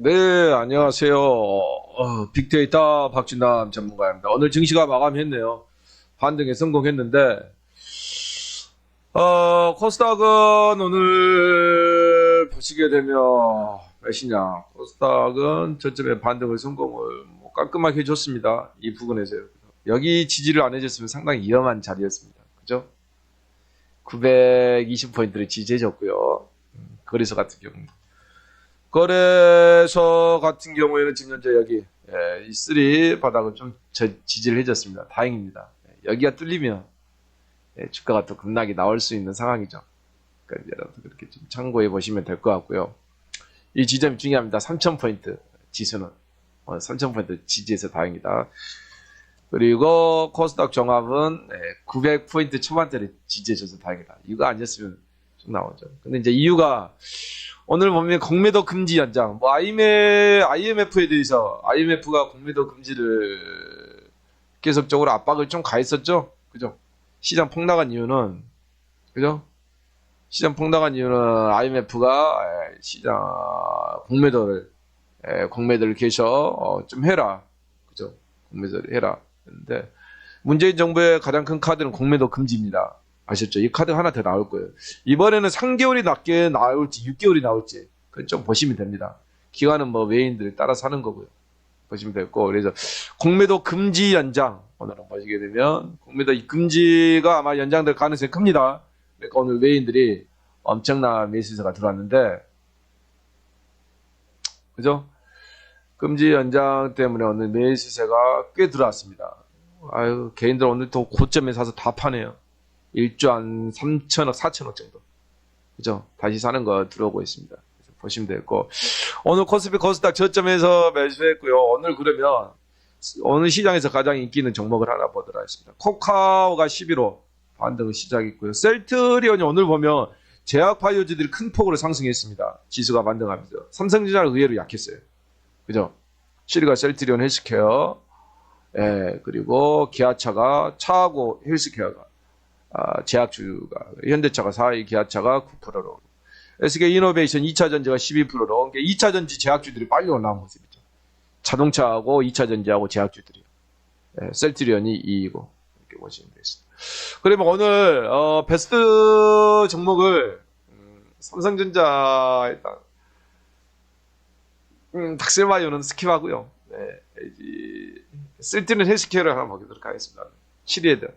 네, 안녕하세요. 어, 빅데이터 박진남 전문가입니다. 오늘 증시가 마감했네요. 반등에 성공했는데, 어, 코스닥은 오늘 보시게 되면 몇이냐. 코스닥은 저점에 반등을 성공을 뭐 깔끔하게 해줬습니다. 이 부분에서요. 여기 지지를 안 해줬으면 상당히 위험한 자리였습니다. 그죠? 920포인트를 지지해줬고요. 음, 거래소 같은 경우. 거래소 같은 경우에는 지금 현재 여기 예, 이 쓰리 바닥을 좀 저- 지지를 해줬습니다. 다행입니다. 예, 여기가 뚫리면 예, 주가가 또 급락이 나올 수 있는 상황이죠. 그러니까 여러분 그렇게 좀 참고해 보시면 될 것 같고요. 이 지점이 중요합니다. 3,000포인트 지수는 어, 3,000포인트 지지해서 다행이다. 그리고 코스닥 종합은 900포인트 초반대를 지지해줘서 다행이다. 이거 아니었으면 좀 나오죠. 근데 이제 이유가 오늘 보면 공매도 금지 연장, 뭐 IMF, IMF에 대해서 IMF가 공매도 금지를 계속적으로 압박을 좀 가했었죠. 그죠? 시장 폭락한 이유는 그죠? 시장 폭락한 이유는 IMF가 시장 공매도를 에, 공매도를 계셔 어, 좀 해라. 그죠? 공매도를 해라. 근데 문재인 정부의 가장 큰 카드는 공매도 금지입니다. 아셨죠? 이 카드 하나 더 나올 거예요. 이번에는 3개월이 낮게 나올지 6개월이 나올지 그건 좀 보시면 됩니다. 기간은 뭐 외인들 따라서 하는 거고요. 보시면 됐고 그래서 공매도 금지 연장 오늘은 보시게 되면 공매도 이 금지가 아마 연장될 가능성이 큽니다. 그러니까 오늘 외인들이 엄청난 매수세가 들어왔는데 그죠? 금지 연장 때문에 오늘 매수세가 꽤 들어왔습니다. 아유 개인들 오늘 또 고점에 사서 다 파네요. 1조 한 3천억, 4천억 정도. 그죠? 다시 사는 거 들어오고 있습니다. 보시면 되고 오늘 코스피 코스닥 저점에서 매수했고요. 오늘 그러면 오늘 시장에서 가장 인기 있는 종목을 하나 보도록 하겠습니다. 코카오가 11호 반등 시작했고요. 셀트리온이 오늘 보면 제약 바이오주들이 큰 폭으로 상승했습니다. 지수가 반등하면서 삼성전자는 의외로 약했어요. 그죠? 7위가 셀트리온 헬스케어, 예, 그리고 기아차가 차하고 헬스케어가 아, 제약주가 현대차가 4위, 기아차가 9%로 SK 이노베이션 2차 전지가 12%로 그러니까 2차 전지 제약주들이 빨리 올라온 모습이죠. 자동차하고 2차 전지하고 제약주들이 예, 셀트리온이 2위고 이렇게 보시면 되겠습니다. 그러면 오늘 어, 베스트 종목을 음, 삼성전자 일단 음, 닥셀바이오는 스킵하고요. 네, 이, 셀트리온 헬스케어를 하나 보도록 하겠습니다. 7위에든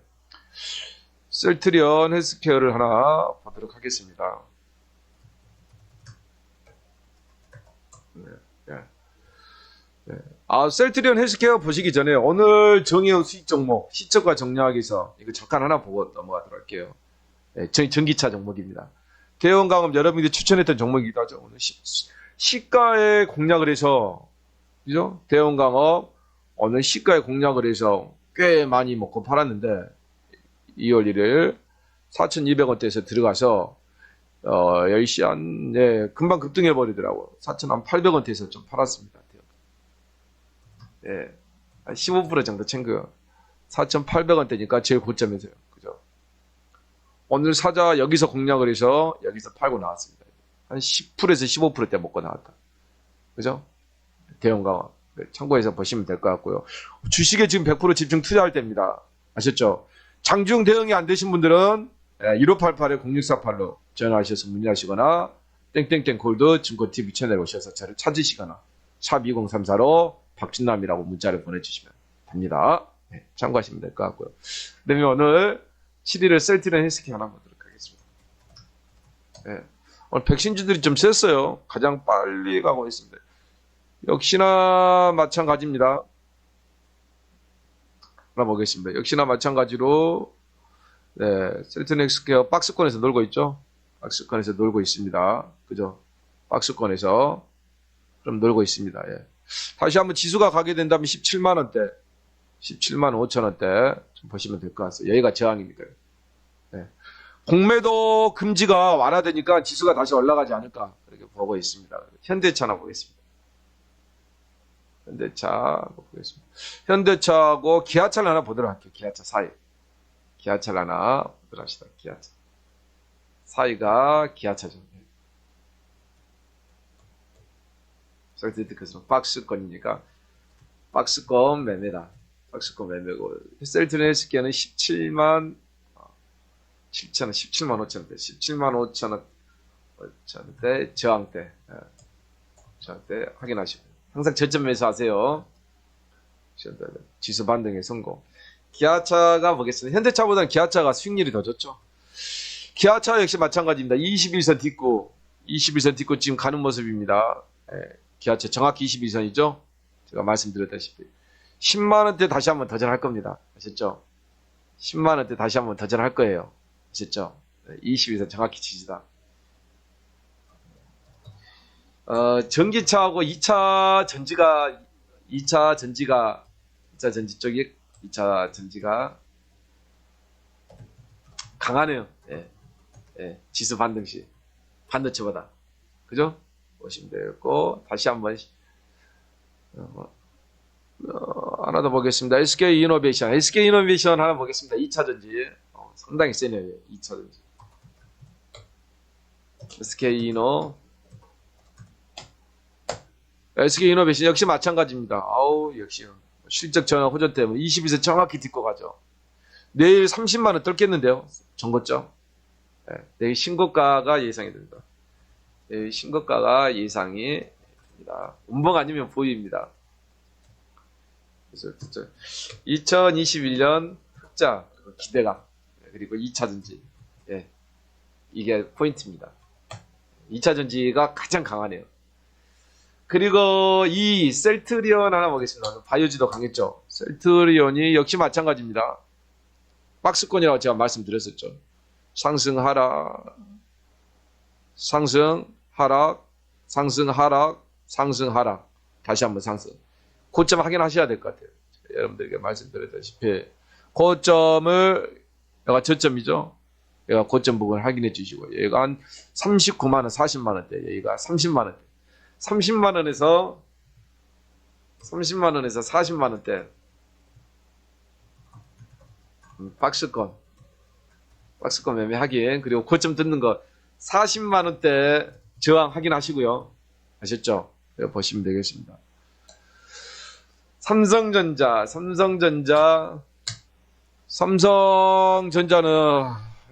셀트리온 헬스케어를 하나 보도록 하겠습니다. 네, 네. 네. 아, 셀트리온 헬스케어 보시기 전에 오늘 정의원 수익 종목 시초가 정리하기 위해서 이거 잠깐 하나 보고 넘어가도록 할게요. 네, 전, 전기차 종목입니다. 대원 강업 여러분들이 추천했던 종목이기도 하죠. 오늘 시, 시가에 공략을 해서 그죠? 대원 강업 오늘 시가에 공략을 해서 꽤 많이 먹고 팔았는데 2월 1일 4,200원대에서 들어가서 어, 10시 한, 네, 금방 급등해 버리더라고. 4,800원대에서 좀 팔았습니다. 예, 한 15% 정도 챙겨. 4,800원대니까 제일 고점에서요. 그죠? 오늘 사자 여기서 공략을 해서 여기서 팔고 나왔습니다. 한 10%에서 15%대 먹고 나왔다. 그죠? 대형 강화. 참고해서 보시면 될 것 같고요. 주식에 지금 100% 집중 투자할 때입니다. 아셨죠? 장중 대응이 안 되신 분들은 1588에 0648로 전화하셔서 문의하시거나 땡땡땡 골드 증권TV 채널에 오셔서 저를 찾으시거나 샵 2034로 박진남이라고 문자를 보내주시면 됩니다. 네, 참고하시면 될 것 같고요. 그다음에 오늘 7일을 셀트리온 헬스케어 하나 보도록 하겠습니다. 네, 오늘 백신주들이 좀 셌어요. 가장 빨리 가고 있습니다. 역시나 마찬가지입니다. 하나 보겠습니다. 역시나 마찬가지로 네, 셀트리온 헬스케어 박스권에서 놀고 있죠. 박스권에서 놀고 있습니다. 그죠? 박스권에서 좀 놀고 있습니다. 예. 다시 한번 지수가 가게 된다면 17만 원대, 17만 5천 원대 좀 보시면 될 것 같습니다. 여기가 저항이니까요. 네. 공매도 금지가 완화되니까 지수가 다시 올라가지 않을까 그렇게 보고 있습니다. 현대차나 보겠습니다. 현대차 보겠습니다. 현대차하고 기아차를 하나 보도록 할게요. 기아차 사이. 기아차를 하나 보도록 합시다. 기아차. 사이가 기아차죠. 셀트리트 컷은 박스권이니까 박스권 매매다. 박스권 매매고 셀트리트 헬스케어는 17만 7천 원, 17만 5천 원대, 17만 5천 원, 5천 원대 저항대, 예. 저항대 확인하시고 항상 저점 매수하세요. 지수 반등의 성공. 기아차가 보겠습니다. 현대차보다는 기아차가 수익률이 더 좋죠. 기아차 역시 마찬가지입니다. 21선 딛고 21선 딛고 지금 가는 모습입니다. 예, 기아차 정확히 21선이죠. 제가 말씀드렸다시피 10만 원대 다시 한번 도전할 겁니다. 아셨죠? 10만 원대 다시 한번 도전할 거예요. 아셨죠? 22선 정확히 지지다. 어, 전기차하고 2차 전지가 2차 전지가 2차 전지 쪽이 2차 전지가 강하네요. 예. 예. 지수 반등 시 반도체보다 그죠? 보시면 되겠고 다시 한번 어, 어, 하나 더 보겠습니다. SK 이노베이션 SK 이노베이션 하나 보겠습니다. 2차 전지 어, 상당히 세네요. 2차 전지 SK 이노 SK 이노베이션 역시 마찬가지입니다. 아우 역시 실적 전환 호전 때문에 22세 정확히 딛고 가죠. 내일 30만 원 뜰겠는데요. 전고점. 네, 내일 신고가가 예상이 됩니다. 내일 신고가가 예상이 됩니다. 운봉 아니면 보유입니다. 그래서 진짜 2021년 흑자 기대가 그리고 2차 전지 예, 이게 포인트입니다. 2차 전지가 가장 강하네요. 그리고 이 셀트리온 하나 보겠습니다. 바이오지도 강했죠. 셀트리온이 역시 마찬가지입니다. 박스권이라고 제가 말씀드렸었죠. 상승 하락, 상승 하락, 상승 하락, 상승 하락. 다시 한번 상승. 고점 확인하셔야 될 것 같아요. 여러분들에게 말씀드렸다시피 고점을 여가 저점이죠. 얘가 고점 부분을 확인해 주시고 얘가 한 39만 원, 40만 원대, 얘가 30만 원대. 30만 원에서 30만 원에서 40만 원대 음, 박스권 박스권 매매 하긴 그리고 고점 듣는 거 40만 원대 저항 확인하시고요 아셨죠? 보시면 되겠습니다. 삼성전자 삼성전자 삼성전자는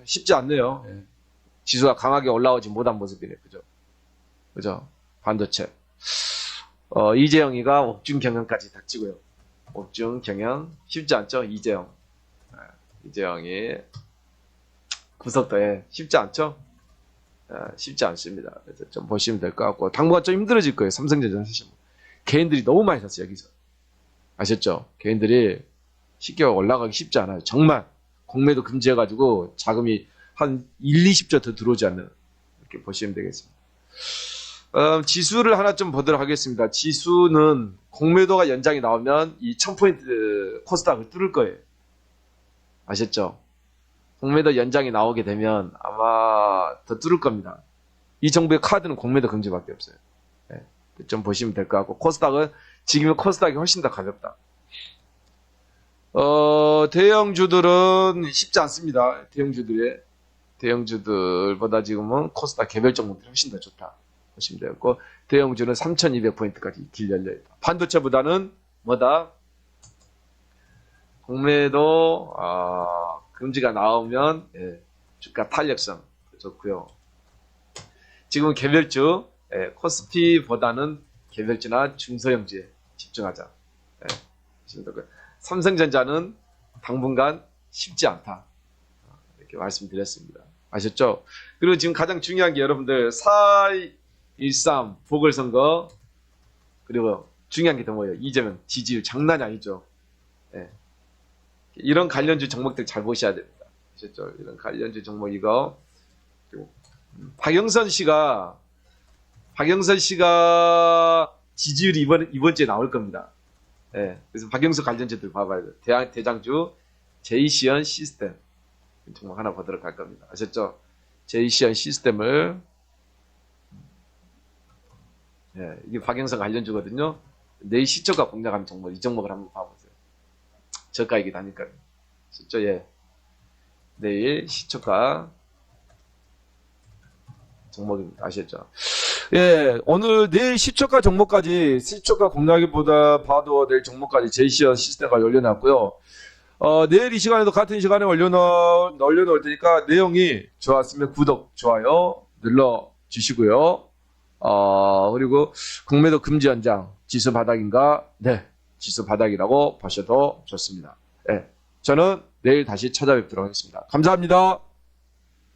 쉽지 않네요. 예. 지수가 강하게 올라오지 못한 모습이네, 그죠? 그죠? 반도체. 어, 이재영이가 옥중 경영까지 닥치고요. 옥중 경영 쉽지 않죠? 이재영. 아, 이재영이 구석도에 쉽지 않죠? 아, 쉽지 않습니다. 그래서 좀 보시면 될 것 같고 당분간 좀 힘들어질 거예요. 삼성전자 사실 개인들이 너무 많이 샀어요 여기서 아셨죠? 개인들이 쉽게 올라가기 쉽지 않아요. 정말 공매도 금지해가지고 자금이 한 1, 20조 더 들어오지 않는 이렇게 보시면 되겠습니다. 음, 지수를 하나 좀 보도록 하겠습니다. 지수는 공매도가 연장이 나오면 이 1000포인트 코스닥을 뚫을 거예요. 아셨죠? 공매도 연장이 나오게 되면 아마 더 뚫을 겁니다. 이 정부의 카드는 공매도 금지밖에 없어요. 네, 좀 보시면 될 것 같고 코스닥은 지금의 코스닥이 훨씬 더 가볍다. 어, 대형주들은 쉽지 않습니다. 대형주들의 대형주들보다 지금은 코스닥 개별 종목들이 훨씬 더 좋다. 보시면 되겠고 대형주는 3,200포인트까지 길 열려 있다. 반도체보다는 뭐다? 공매도 아, 금지가 나오면 예, 주가 탄력성 좋고요. 지금 개별주 예, 코스피보다는 개별주나 중소형주에 집중하자. 예. 삼성전자는 당분간 쉽지 않다. 이렇게 말씀드렸습니다. 아셨죠? 그리고 지금 가장 중요한 게 여러분들 4.13 보궐선거 그리고 중요한 게 더 뭐예요? 이재명 지지율 장난이 아니죠. 예. 이런 관련주 종목들 잘 보셔야 됩니다. 아셨죠? 이런 관련주 종목 이거 그리고 박영선 씨가 박영선 씨가 지지율이 이번 이번 주에 나올 겁니다. 예. 그래서 박영선 관련주들 봐봐야 돼요. 대장, 대장주 제이시언 시스템 종목 하나 보도록 할 겁니다. 아셨죠? 제이시언 시스템을 예, 이게 박영선 관련주거든요. 내일 시초가 공략하는 종목 이 종목을 한번 봐보세요. 저가이기도 하니까요. 아셨죠? 예. 내일 시초가 종목입니다. 아셨죠? 예, 오늘 내일 시초가 종목까지, 시초가 공략기보다 봐도 내일 종목까지 제시어 시스템가 열려놨고요. 어, 내일 이 시간에도 같은 시간에 올려놓, 올려놓을 테니까 내용이 좋았으면 구독, 좋아요 눌러주시고요. 어, 그리고 국매도 금지 연장, 지수 바닥인가? 네, 지수 바닥이라고 보셔도 좋습니다. 예, 저는 내일 다시 찾아뵙도록 하겠습니다. 감사합니다.